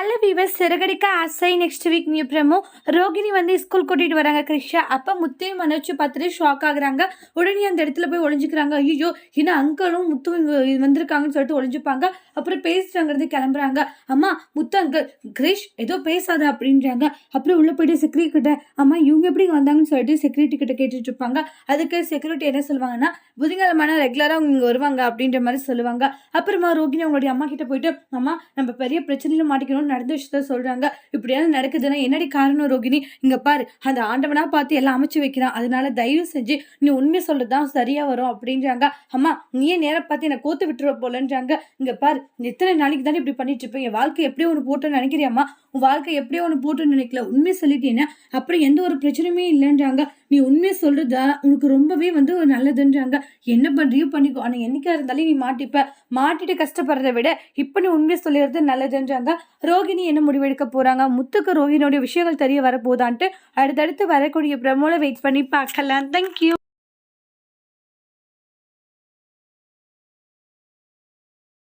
Hello viewers Siragadikka Aasai next week new promo Rohini வந்து school கூட்டிகிட்டு வராங்க கிருஷ்ணா அப்போ முத்தையும் மனோச்சு பார்த்துட்டு ஷாக் ஆகுறாங்க. உடனே அந்த இடத்துல போய் ஒளிஞ்சுக்கிறாங்க. ஐயோ ஏன்னா அங்கிளும் முத்து வந்திருக்காங்கன்னு சொல்லிட்டு ஒளிஞ்சுப்பாங்க. அப்புறம் பேசிட்டாங்கிறது கிளம்புறாங்க. அம்மா முத்து அங்கிள் கிரிஷ் ஏதோ பேசாத அப்படின்றாங்க. அப்புறம் உள்ளே போயிட்டு செக்யூரிட்டி கிட்ட அம்மா இவங்க எப்படி வந்தாங்கன்னு சொல்லிட்டு செக்யூரிட்டி கிட்ட கேட்டுட்டு இருப்பாங்க. அதுக்கு செக்யூரிட்டி என்ன சொல்லுவாங்கன்னா புதிங்கலமான ரெகுலராக இங்கே வருவாங்க அப்படின்ற மாதிரி சொல்லுவாங்க. அப்புறமா ரோகிணி அவங்களுடைய அம்மா கிட்ட போயிட்டு அம்மா நம்ம பெரிய பிரச்சனையில மாட்டிக்கணும் நடந்த விஷயத்த சொல்கிறாங்க இப்படியாவது நடக்குதுன்னா என்னடி காரணம் ரோகிணி? இங்கே பாரு அந்த ஆண்டவனாக பார்த்து எல்லாம் அமைச்சு வைக்கிறான். அதனால தயவு செஞ்சு நீ உண்மை சொல்றதுதான் சரியாக வரும் அப்படின்றாங்க. அம்மா நீயே நேரம் பார்த்து என்னை கோத்து விட்டுருவ போலன்றாங்க. இங்கே பாரு எத்தனை நாளைக்கு தானே இப்படி பண்ணிட்டு இருப்பேன். என் வாழ்க்கை எப்படி ஒன்று போட்டோன்னு நினைக்கிறியாம்மா? உன் வாழ்க்கை எப்படியோ ஒன்று போட்டுன்னு நினைக்கல. உண்மை சொல்லிட்டேன்னா அப்புறம் எந்த ஒரு பிரச்சனையுமே இல்லைன்றாங்க. நீ உண்மையை சொல்றதா உனக்கு ரொம்பவே வந்து நல்லதுன்றாங்க. என்ன பண்ணுறியோ பண்ணிக்கோ. ஆனால் என்னைக்கா இருந்தாலும் நீ மாட்டிப்ப. மாட்டிட்டு கஷ்டப்படுறத விட இப்போ நீ உண்மையை சொல்லிடுறது நல்லதுன்றாங்க. ரோகிணி என்ன முடிவெடுக்க போகிறாங்க முத்துக்கு ரோகிணியோடைய விஷயங்கள் தெரிய வரப்போதான்ட்டு அடுத்தடுத்து வரக்கூடிய பிரமோல வெயிட் பண்ணி பார்க்கலாம். தேங்க்யூ